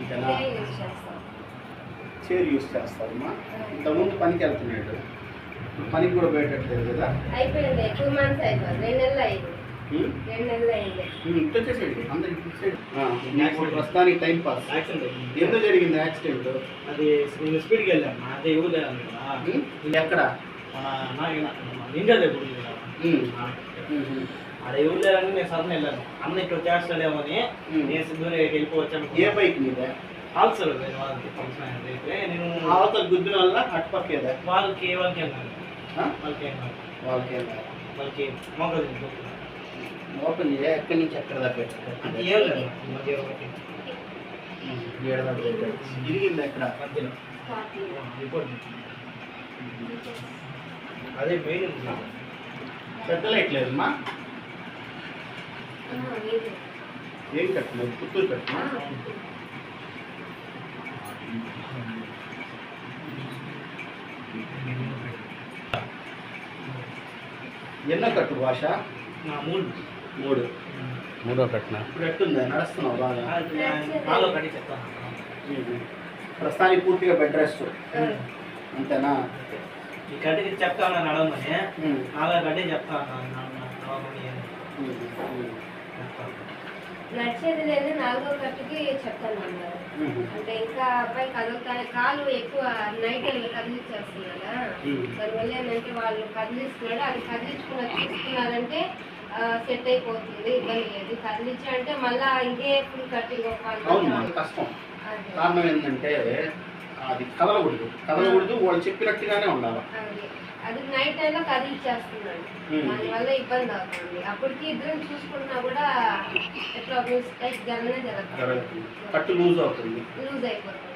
ఇంతేనా chair use చేస్తారమ్మా ఇంతకుముందు పనికి వెళ్తున్నాడు. పనికి కూడా పోయేటట్లేదు కదా? అయిపోయింది. టూ మంత్స్ అయిపోయింది. రెండు నెలలు అయింది. వచ్చేయండి. ఆ, మీకు ప్రస్తుతానికి టైం పాస్ యాక్సిడెంట్. ఎందుకు జరిగింది యాక్సిడెంట్ అది నేను స్పీడ్కి వెళ్ళాను. అదే ఎవరు ఉం? ఎక్కడ? నిండా దగ్గర ఆడ ఎవరు లేదని నేను సడన్ వెళ్ళాను. అన్న ఇక్కడ చేస్తాడేమో అని. నేను సిద్ధూరి వెళ్ళిపోవచ్చాను ఏ బైక్ మీద? ఆల్సర్ వాళ్ళకి ఫంక్షన్ అయితే నేను అవతల గుద్దిన వల్ల అటుపక్కేదా వాళ్ళకి వాళ్ళకి వెళ్ళాను ఆ? వాళ్ళకి వెళ్ళాను వాళ్ళకి వాళ్ళకి మొగ్గలు ఓపెన్ చేయ ఎక్కడి నుంచి ఎక్కడ దాకా అంటే ఏం లేదు. మధ్య ఒకటి. దాకా. ఇరిగింది ఎక్కడ? మధ్యలో. రిపోర్ట్ అదే మెయిన్ పెద్ద లైట్ లేదమ్మా లేదు ఏం కట్టలేదు పుత్తూరు కట్టినా ఎన్నో కట్టు భాష నా మూడు మూడు మూడో కట్టిన ఇప్పుడు ఎట్టుందా నడుస్తున్నావు బాగా నాలో కట్టి చెప్తాను ప్రస్తుతానికి పూర్తిగా బెడ్ రెస్ట్ అంతేనా ఈ కట్టికి చెప్తాను నడవమని ఉమ్. నాలో కట్టి చెప్తాను నడవమని నడిచేది లేదు నాలుగో కట్టుకి చెప్తాను అన్నారు. అంటే ఇంకా అబ్బాయి కదులుతాయి కాలు ఎక్కువ నైట్ కదిలిచ్చేస్తున్నాడా? ఉమ్. దానివల్ల ఏంటంటే వాళ్ళు కదిలిస్తున్నాడు. అది కదిలించుకున్న తీసుకున్నారంటే సెట్ అయిపోతుంది ఇబ్బంది లేదు. కదిలించి అంటే మళ్ళా ఇంకే అది కష్టం. కారణం ఏంటంటే అది కదలకూడదు. కదలకూడదు వాళ్ళు చెప్పినట్టుగానే ఉండాలి. అది నైట్ టైంలో కదిలిచ్చేస్తున్నాడు ఉమ్. దానివల్ల ఇబ్బంది అవుతుంది. అప్పటికి ఇద్దరం చూసుకున్నా కూడా ఎట్లా జరగనే జరుగుతుంది జరగదు. లూజ్ అవుతుంది. లూజ్ అయిపోతుంది.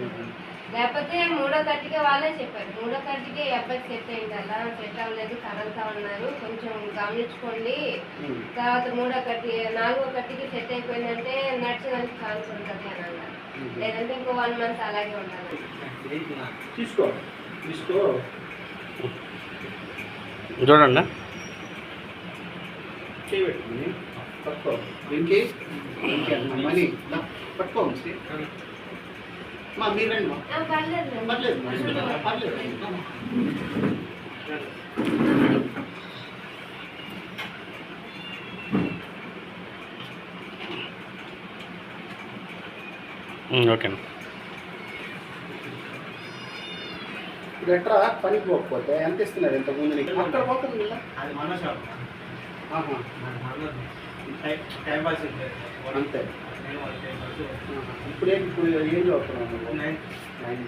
ఉమ్. లేకపోతే మూడో కట్టికే వాళ్ళే చెప్పారు. మూడో కట్టికే ఈ అబ్బాయి సెట్ అయింది అలా సెట్ అవ్వలేదు కదలుతా ఉన్నారు. కొంచెం గమనించుకోండి. ఉమ్. తర్వాత మూడో కట్టి నాలుగో కట్టికి సెట్ అయిపోయిందంటే నడిచడానికి ఛాన్స్ ఉంటుంది అని అన్నారు. లేదంటే ఇంకో వన్ మంత్ అలాగే ఉండాలి. తీసుకో. తీసుకో. చూడండి చేయబెట్టుకుని పట్టుకో ఇంకే ఇంకే మనీ దా, పట్టుకో వంశీ. మా మీరండి మా ఆ, పర్లేదు పర్లేదు మా పర్లేదు ఓకే ఎట్రా పనికి పోకపోతే ఎంత ఇస్తున్నారు ఇంత ముందు నీకు? అక్కడ పోతుంది. అది మన షాప్ టైం టైం పాస్ అంతే. ఇప్పుడు ఏం ఇప్పుడు ఏం చదువుతున్నావు.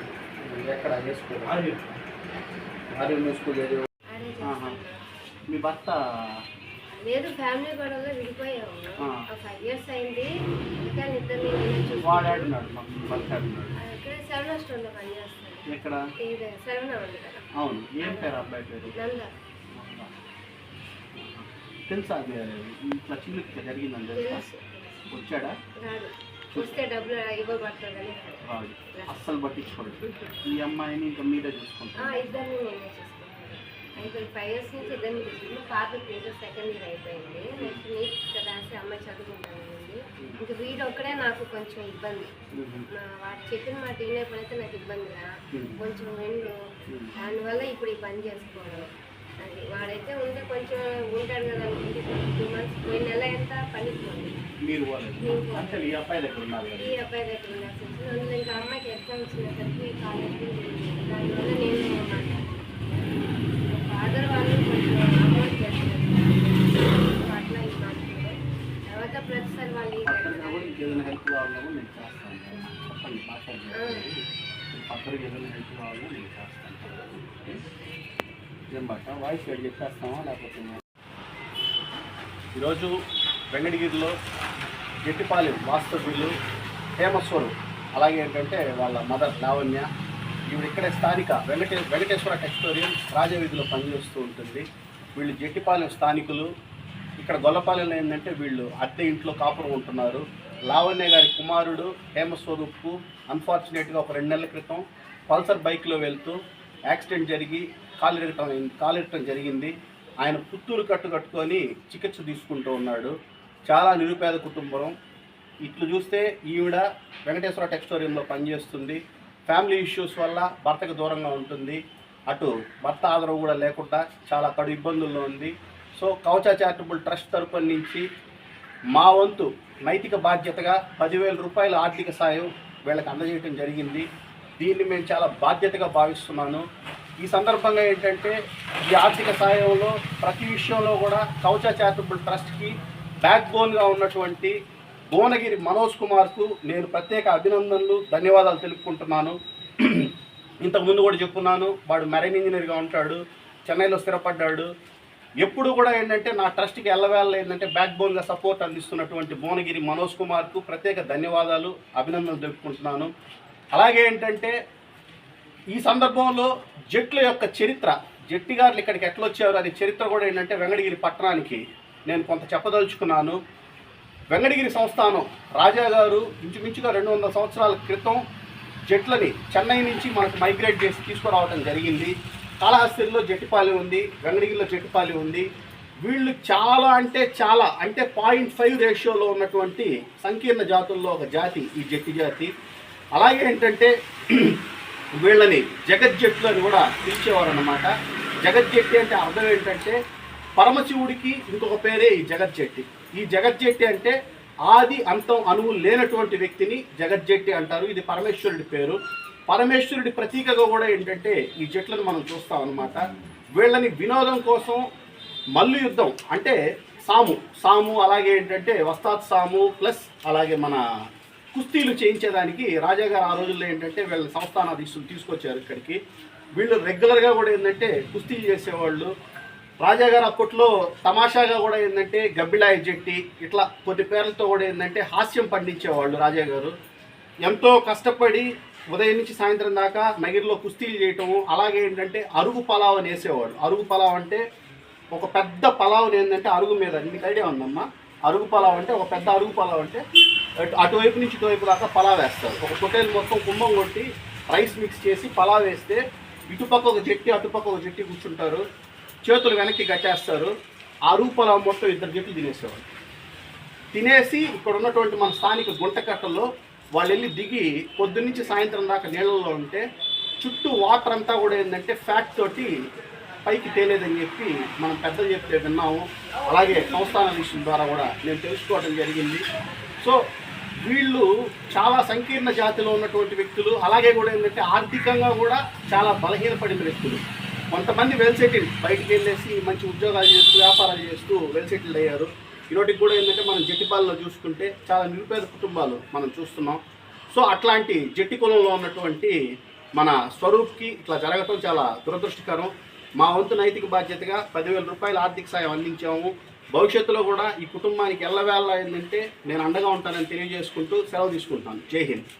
ఎక్కడ ఏ స్కూల్ ఆరు ఆర్ఎంఏ స్కూల్. మీ భర్త? లేదు ఫ్యామిలీ గొడవలో విడిపోయాము. ఆ. ఫైవ్ ఇయర్స్ అయింది. ఇంకా ఇక్కడ సెవెన్ స్టోర్లో పనిచేస్తాను ఎక్కడ? అవును. ఏం పేరు అబ్బాయి పేరు? తెలుసా ఇట్లా చిల్లు జరిగిందని తెలుసా? వచ్చాడా? అస్సలు పట్టించుకోడు. ఈ అమ్మాయిని ఇంకా మీరే చూసుకుంటారు. అయిపోయి ఫైవ్ ఇయర్స్ నుంచి ఇద్దరిని తీసుకుంటాను పాప ఇంటర్ సెకండ్ ఇయర్ అయిపోయింది. నెక్స్ట్ నీట్ రాసి అమ్మాయి చదువుకుంటాను ఇంకా వీడు ఒక్కడే నాకు కొంచెం ఇబ్బంది. వాడు చెప్పిన మాట వినేప్పుడైతే నాకు ఇబ్బందిగా కొంచెం వెండు. దానివల్ల ఇప్పుడు ఈ పని చేసుకోవడం అది వాడైతే ఉంటే కొంచెం ఉంటాడు కదా టూ మంత్స్ పోయిన నెల ఎంత పనికి పోయింది మీరు వాళ్ళు అంటే ఈ అబ్బాయి దగ్గర ఉన్నారు అందులో ఇంకా అమ్మాయికి ఎగ్జామ్స్ ఉన్నసరికి కాలేజ్కి దానివల్ల నేను ఫాదర్ వాళ్ళు కొంచెం అమౌంట్ చేస్తారు అట్లా తర్వాత ప్రతిసారి వాళ్ళు హెల్ప్ కావాలన్నా కూడా నేను చేస్తాను చెప్పండి మాట్లాడండి ఏదైనా హెల్ప్ కావాలన్నా నేను చేస్తాను ఏం బట్ట వాయిస్ రెడీ చెప్పేస్తామా లేకపోతే ఈరోజు వెంకటగిరిలో గట్టిపాలెం వాస్తవ్యులు హేమస్వరు అలాగే ఏంటంటే వాళ్ళ మదర్ లావణ్య ఈవిడ ఇక్కడ స్థానిక వెంకటే వెంకటేశ్వర టెక్స్టోరియం రాజవీధిలో పనిచేస్తూ ఉంటుంది. వీళ్ళు జట్టిపాలెం స్థానికులు. ఇక్కడ గొల్లపాలెంలో ఏంటంటే వీళ్ళు అద్దె ఇంట్లో కాపురం ఉంటున్నారు. లావణ్య గారి కుమారుడు హేమస్వరూప్కు అన్ఫార్చునేట్గా ఒక రెండు నెలల క్రితం పల్సర్ బైక్లో వెళ్తూ యాక్సిడెంట్ జరిగి కాలిరగటం ఇరగటం అయింది- జరిగింది. ఆయన పుత్తూరు కట్టు కట్టుకొని చికిత్స తీసుకుంటూ ఉన్నాడు. చాలా నిరుపేద కుటుంబం. ఇట్లు చూస్తే ఈవిడ వెంకటేశ్వర టెక్స్టోరియంలో పనిచేస్తుంది. ఫ్యామిలీ ఇష్యూస్ వల్ల భర్తకు దూరంగా ఉంటుంది. అటు భర్త ఆదరవు కూడా లేకుండా చాలా కడు ఇబ్బందుల్లో ఉంది. సో కౌచా చారిటబుల్ ట్రస్ట్ తరపున నుంచి మా వంతు నైతిక బాధ్యతగా పదివేల రూపాయల ఆర్థిక సాయం వీళ్ళకి అందజేయడం జరిగింది. దీన్ని మేము చాలా బాధ్యతగా భావిస్తున్నాను. ఈ సందర్భంగా ఏంటంటే ఈ ఆర్థిక సాయంలో ప్రతి విషయంలో కూడా కౌచా చారిటబుల్ ట్రస్ట్కి బ్యాక్ బోన్గా ఉన్నటువంటి భువనగిరి మనోజ్ కుమార్కు నేను ప్రత్యేక అభినందనలు ధన్యవాదాలు తెలుపుకుంటున్నాను. ఇంతకుముందు కూడా చెప్పున్నాను వాడు మెరైన్ ఇంజనీర్గా ఉంటాడు చెన్నైలో స్థిరపడ్డాడు. ఎప్పుడు కూడా ఏంటంటే నా ట్రస్ట్కి ఎల్లవేళ ఏంటంటే బ్యాక్ బోన్గా సపోర్ట్ అందిస్తున్నటువంటి భువనగిరి మనోజ్ కుమార్కు ప్రత్యేక ధన్యవాదాలు అభినందనలు తెలుపుకుంటున్నాను. అలాగే ఏంటంటే ఈ సందర్భంలో జట్ల యొక్క చరిత్ర జట్టి గారు ఇక్కడికి ఎట్లా వచ్చారు అది చరిత్ర కూడా ఏంటంటే వెంగడగిరి పట్టణానికి నేను కొంత చెప్పదలుచుకున్నాను. వెంకటగిరి సంస్థానం రాజా గారు ఇంచుమించుగా రెండు వందల సంవత్సరాల క్రితం జట్లని చెన్నై నుంచి మనకు మైగ్రేట్ చేసి తీసుకురావడం జరిగింది. కాళహస్తిలో జట్టిపాలెం ఉంది వెంకటగిరిలో జట్టిపాలెం ఉంది. వీళ్ళు చాలా అంటే చాలా అంటే పాయింట్ ఫైవ్ రేషియోలో ఉన్నటువంటి సంకీర్ణ జాతుల్లో ఒక జాతి ఈ జట్టి జాతి. అలాగే ఏంటంటే వీళ్ళని జగజ్జట్లు అని కూడా పిలిచేవారు అన్నమాట జగజ్జట్టి అంటే అర్థం ఏంటంటే పరమశివుడికి ఇంకొక పేరే ఈ జగజ్జెట్టి ఈ జగజ్జెట్టి అంటే ఆది అంతం అణువు లేనటువంటి వ్యక్తిని జగజ్జెట్టి అంటారు. ఇది పరమేశ్వరుడి పేరు. పరమేశ్వరుడి ప్రతీకగా కూడా ఏంటంటే ఈ జట్లను మనం చూస్తాం అనమాట వీళ్ళని వినోదం కోసం మల్లు యుద్ధం అంటే సాము. సాము అలాగే ఏంటంటే వస్తాద్ సాము ప్లస్ అలాగే మన కుస్తీలు చేయించేదానికి రాజాగారు ఆ రోజుల్లో ఏంటంటే వీళ్ళ సంస్థానాధీశులు తీసుకొచ్చారు ఇక్కడికి. వీళ్ళు రెగ్యులర్గా కూడా ఏంటంటే కుస్తీలు చేసేవాళ్ళు. రాజా గారు అప్పట్లో తమాషాగా కూడా ఏంటంటే గబ్బిలాయ జట్టి ఇట్లా కొద్ది పేర్లతో కూడా ఏంటంటే హాస్యం పండించేవాళ్ళు రాజా గారు ఎంతో కష్టపడి ఉదయం నుంచి సాయంత్రం దాకా నగిరిలో కుస్తీలు చేయటము అలాగే ఏంటంటే అరుగు పలావ్ అని వేసేవాడు అరుగు పలావ్ అంటే ఒక పెద్ద పలావ్ని ఏంటంటే అరుగు మీద నీకు ఐడియా ఉందమ్మా? అరుగు పలావ్ అంటే ఒక పెద్ద అరుగు పలావ్ అంటే అటు- అటువైపు నుంచి ఇటువైపు దాకా పలావ్ వేస్తారు. ఒక పొటేల్ మొత్తం కుంభం కొట్టి రైస్ మిక్స్ చేసి పలావ్ వేస్తే ఇటుపక్క ఒక జట్టి అటుపక్క ఒక జట్టి కూర్చుంటారు. చేతులు వెనక్కి కట్టేస్తారు. ఆ అరుగు మొత్తం ఇద్దరు జట్లు తినేసేవాళ్ళు. తినేసి ఇక్కడ ఉన్నటువంటి మన స్థానిక గుంటకట్టలో వాళ్ళు వెళ్ళి దిగి పొద్దున్నుంచి సాయంత్రం దాకా నీళ్ళల్లో ఉంటే చుట్టూ వాటర్ అంతా కూడా ఏంటంటే ఫ్యాట్ తోటి పైకి తేలేదని చెప్పి మనం పెద్దలు చెప్తే విన్నాము. అలాగే సంస్థాన విషయం ద్వారా కూడా నేను తెలుసుకోవడం జరిగింది. సో వీళ్ళు చాలా సంకీర్ణ జాతిలో ఉన్నటువంటి వ్యక్తులు అలాగే కూడా ఏంటంటే ఆర్థికంగా కూడా చాలా బలహీనపడిన వ్యక్తులు. కొంతమంది వెల్ సెటిల్ బయటికి వెళ్ళేసి మంచి ఉద్యోగాలు చేస్తూ వ్యాపారాలు చేస్తూ వెల్ సెటిల్డ్ అయ్యారు. ఈరోటికి కూడా ఏంటంటే మనం జట్టిపాలలో చూసుకుంటే చాలా నిరుపేద కుటుంబాలు మనం చూస్తున్నాం. సో అట్లాంటి జట్టి కులంలో ఉన్నటువంటి మన స్వరూప్కి ఇట్లా జరగటం చాలా దురదృష్టకరం. మా వంతు నైతిక బాధ్యతగా పదివేల రూపాయల ఆర్థిక సాయం అందించాము. భవిష్యత్తులో కూడా ఈ కుటుంబానికి ఎల్లవేళ ఏంటంటే నేను అండగా ఉంటానని తెలియజేసుకుంటూ సెలవు తీసుకుంటాను జై హింద్.